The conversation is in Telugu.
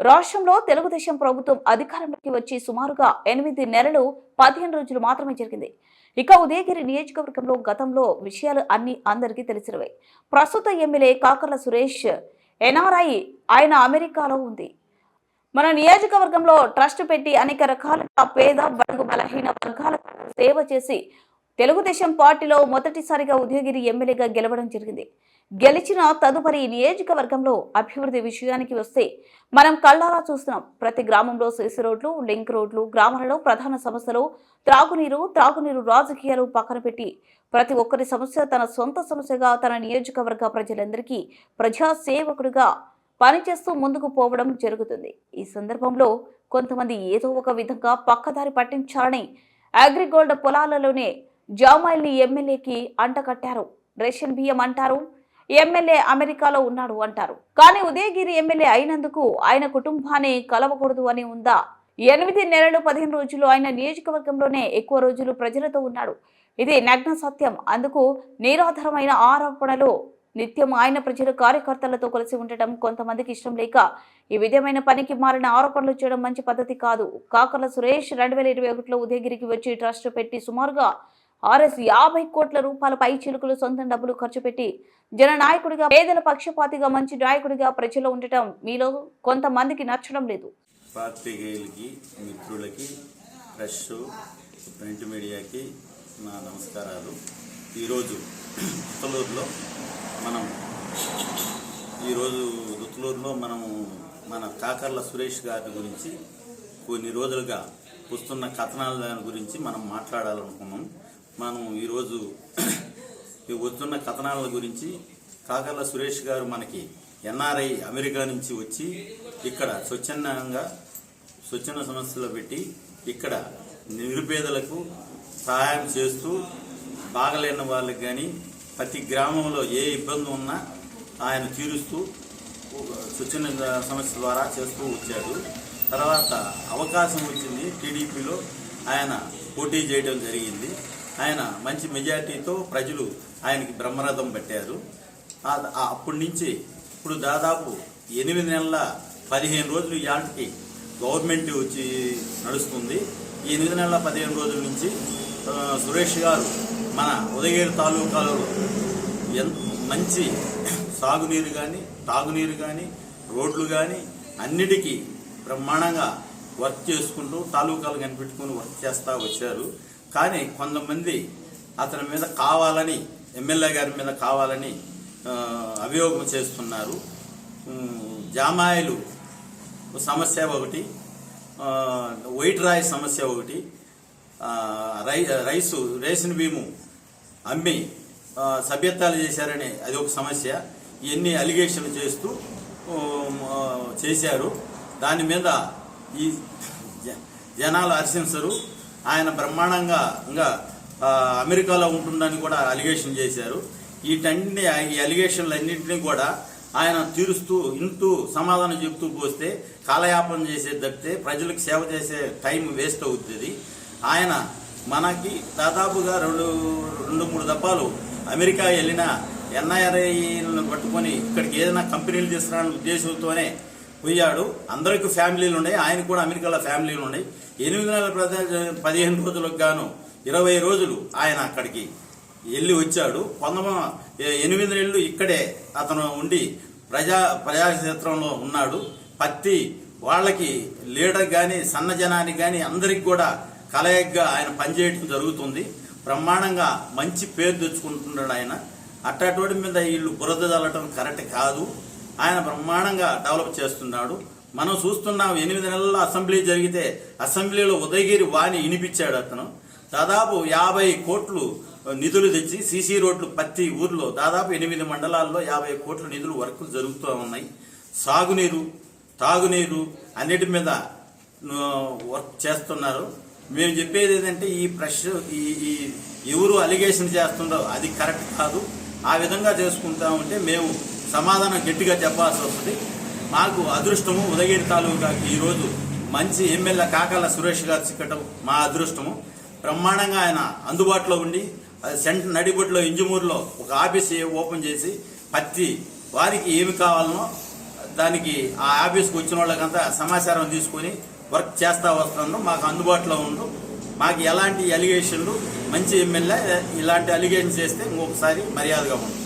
రాష్ట్రంలో తెలుగుదేశం ప్రభుత్వం అధికారంలోకి వచ్చి సుమారుగా ఎనిమిది నెలలు పదిహేను రోజులు మాత్రమే జరిగింది. ఇక ఉదయగిరి నియోజకవర్గంలో గతంలో విషయాలు అన్ని అందరికీ తెలిసినవే. ప్రస్తుత ఎమ్మెల్యే కాకర్ల సురేష్ ఎన్ఆర్ఐ ఆయన అమెరికాలో ఉంది. మన నియోజకవర్గంలో ట్రస్ట్ పెట్టి అనేక రకాలుగా పేద బడుగు బలహీన వర్గాలకు సేవ చేసి తెలుగుదేశం పార్టీలో మొదటిసారిగా ఉదయగిరి ఎమ్మెల్యేగా గెలవడం జరిగింది. గెలిచిన తదుపరి నియోజకవర్గంలో అభివృద్ధి విషయానికి వస్తే మనం కళ్ళారా చూస్తున్నాం. ప్రతి గ్రామంలో సీసీ రోడ్లు లింక్ రోడ్లు గ్రామాలలో ప్రధాన సమస్యలు త్రాగునీరు త్రాగునీరు రాజకీయాలు పక్కన పెట్టి ప్రతి ఒక్కరి సమస్య తన సొంత సమస్యగా తన నియోజకవర్గ ప్రజలందరికీ ప్రజాసేవకుడిగా పనిచేస్తూ ముందుకు పోవడం జరుగుతుంది. ఈ సందర్భంలో కొంతమంది ఏదో ఒక విధంగా పక్కదారి పట్టించాలని అగ్రిగోల్డ్ పొలాలలోనే జామాయిల్ని ఎమ్మెల్యేకి అంటకట్టారు రేషన్ బియ్యం అంటారు. ఎమ్మెల్యే అమెరికాలో ఉన్నాడు అంటారు. కానీ ఉదయగిరి ఎమ్మెల్యే అయినందుకు ఆయన కుటుంబాన్ని కలవకూడదు అని ఉందా? ఎనిమిది నెలలు పదిహేను రోజులు ఆయన నియోజకవర్గంలోనే ఎక్కువ రోజులు ప్రజలతో ఉన్నాడు. ఇది నగ్న సత్యం. అందుకు నిరాధారమైన ఆరోపణలు నిత్యం ఆయన ప్రజలు కార్యకర్తలతో కలిసి ఉండటం కొంతమందికి ఇష్టం లేక ఈ విధమైన పనికి మారిన ఆరోపణలు చేయడం మంచి పద్ధతి కాదు. కాకర్ల సురేష్ రెండు వేల ఇరవై ఒకటిలో ఉదయగిరికి వచ్చి ట్రస్ట్ పెట్టి సుమారుగా ఆర్ఎస్ యాభై కోట్ల రూపాయల పై చిలుకలు సొంత డబ్బులు ఖర్చు పెట్టి జననాయకుడిగా పేదల పక్షపాతిగా మంచి నాయకుడిగా ప్రజలు ఉండటం మీలో కొంతమందికి నచ్చడం లేదు. పాత్రికేయులకి మిత్రులకి ప్రెస్ ప్రింట్ మీడియాకి నా నమస్కారాలు. ఈరోజు దుత్తలూరులో మనం ఈరోజు దుత్తలూరులో మనము మన కాకర్ల సురేష్ గారి గురించి కొన్ని రోజులుగా వస్తున్న కథనాల దాని గురించి మనం మాట్లాడాలనుకున్నాం. మనం ఈరోజు ఈ వస్తున్న కథనాల గురించి కాకర్ల సురేష్ గారు మనకి ఎన్ఆర్ఐ అమెరికా నుంచి వచ్చి ఇక్కడ స్వచ్ఛందంగా స్వచ్ఛంద సంస్థలో పెట్టి ఇక్కడ నిరుపేదలకు సహాయం చేస్తూ బాగలేని వాళ్ళకి కానీ ప్రతి గ్రామంలో ఏ ఇబ్బంది ఉన్నా ఆయన తీరుస్తూ స్వచ్ఛంద సమస్య ద్వారా చేస్తూ వచ్చాడు. తర్వాత అవకాశం వచ్చింది టీడీపీలో. ఆయన పోటీ చేయడం జరిగింది. ఆయన మంచి మెజార్టీతో ప్రజలు ఆయనకి బ్రహ్మరథం పట్టారు. అప్పటి నుంచి ఇప్పుడు దాదాపు ఎనిమిది నెలల పదిహేను రోజులు ఇవాళకి గవర్నమెంట్ వచ్చి నడుస్తుంది. ఈ ఎనిమిది నెలల పదిహేను రోజుల నుంచి సురేష్ గారు మన ఉదయగిరి తాలూకాలో ఎంత మంచి సాగునీరు కానీ తాగునీరు కానీ రోడ్లు కానీ అన్నిటికీ బ్రహ్మాండంగా వర్క్ చేసుకుంటూ తాలూకాలు కనిపెట్టుకుని వర్క్ చేస్తూ వచ్చారు. కానీ కొంతమంది అతని మీద కావాలని ఎమ్మెల్యే గారి మీద కావాలని అభియోగం చేస్తున్నారు. జామాయిలు సమస్య ఒకటి వైట్ రాయి సమస్య ఒకటి రై రైసు రేషన్ బియ్యము అమ్మి సభ్యత్వాలు చేశారని అది ఒక సమస్య. ఇవన్నీ అలిగేషన్లు చేస్తూ చేశారు. దాని మీద ఈ జ- జనాలు హర్షించరు. ఆయన బ్రహ్మాండంగా ఇంకా అమెరికాలో ఉంటుందని కూడా అలిగేషన్ చేశారు. వీటన్ని ఈ అలిగేషన్లన్నింటినీ కూడా ఆయన తీరుస్తూ ఇంటూ సమాధానం చెప్తూ పోస్తే కాలయాపన చేసే తప్పితే ప్రజలకు సేవ చేసే టైం వేస్ట్ అవుతుంది ఆయన మనకి దాదాపుగా రెండు రెండు మూడు దప్పాలు అమెరికా వెళ్ళిన ఎన్ఐఆర్ఐలను పట్టుకొని ఇక్కడికి ఏదైనా కంపెనీలు తీసుకురాని ఉద్దేశంతోనే పోయాడు. అందరికి ఫ్యామిలీలు ఉన్నాయి. ఆయన కూడా అమెరికాలో ఫ్యామిలీలు ఉన్నాయి. ఎనిమిది నెలల పదిహేను రోజులకు గాను ఇరవై రోజులు ఆయన అక్కడికి వెళ్ళి వచ్చాడు. పంతొమ్మిది ఎనిమిది నెలలు ఇక్కడే అతను ఉండి ప్రజా ప్రజాక్షేత్రంలో ఉన్నాడు. పత్తి వాళ్ళకి లీడర్ కానీ సన్నజనానికి కానీ అందరికి కూడా కలయిగ్గా ఆయన పనిచేయడం జరుగుతుంది. బ్రహ్మాండంగా మంచి పేరు తెచ్చుకుంటున్నాడు ఆయన. అట్టటువంటి మీద వీళ్ళు బురద చల్లటం కరెక్ట్ కాదు. ఆయన బ్రహ్మాండంగా డెవలప్ చేస్తున్నాడు. మనం చూస్తున్నాం ఎనిమిది నెలల్లో అసెంబ్లీ జరిగితే అసెంబ్లీలో ఉదయగిరి వాణి వినిపించాడు అతను. దాదాపు యాభై కోట్లు నిధులు తెచ్చి సీసీ రోడ్లు ప్రతి ఊర్లో దాదాపు ఎనిమిది మండలాల్లో యాభై కోట్ల నిధులు వర్కులు జరుగుతూ ఉన్నాయి. సాగునీరు తాగునీరు అన్నిటి మీద వర్క్ చేస్తున్నారు. మేము చెప్పేది ఏంటంటే ఈ ప్రెష్ ఈ ఈ ఎవరు అలిగేషన్ చేస్తుండో అది కరెక్ట్ కాదు. ఆ విధంగా చేసుకుంటా ఉంటే మేము సమాధానం గట్టిగా చెప్పాల్సి వస్తుంది. మాకు అదృష్టము ఉదయగిరి తాలూకాకి ఈరోజు మంచి ఎమ్మెల్యే కాకల సురేష్ గారు చిక్కటం మా అదృష్టము. బ్రహ్మాండంగా ఆయన అందుబాటులో ఉండి సెంటర్ నడిబొడ్లో ఇంజమూరులో ఒక ఆఫీస్ ఓపెన్ చేసి ప్రతి వారికి ఏమి కావాలనో దానికి ఆ ఆఫీస్కి వచ్చిన వాళ్ళకంతా సమాచారం తీసుకొని వర్క్ చేస్తా వస్తున్నాను. మాకు అందుబాటులో ఉండు. మాకు ఎలాంటి అలిగేషన్లు మంచి ఎమ్మెల్యే ఇలాంటి అలిగేషన్ చేస్తే ఇంకొకసారి మర్యాదగా ఉంటుంది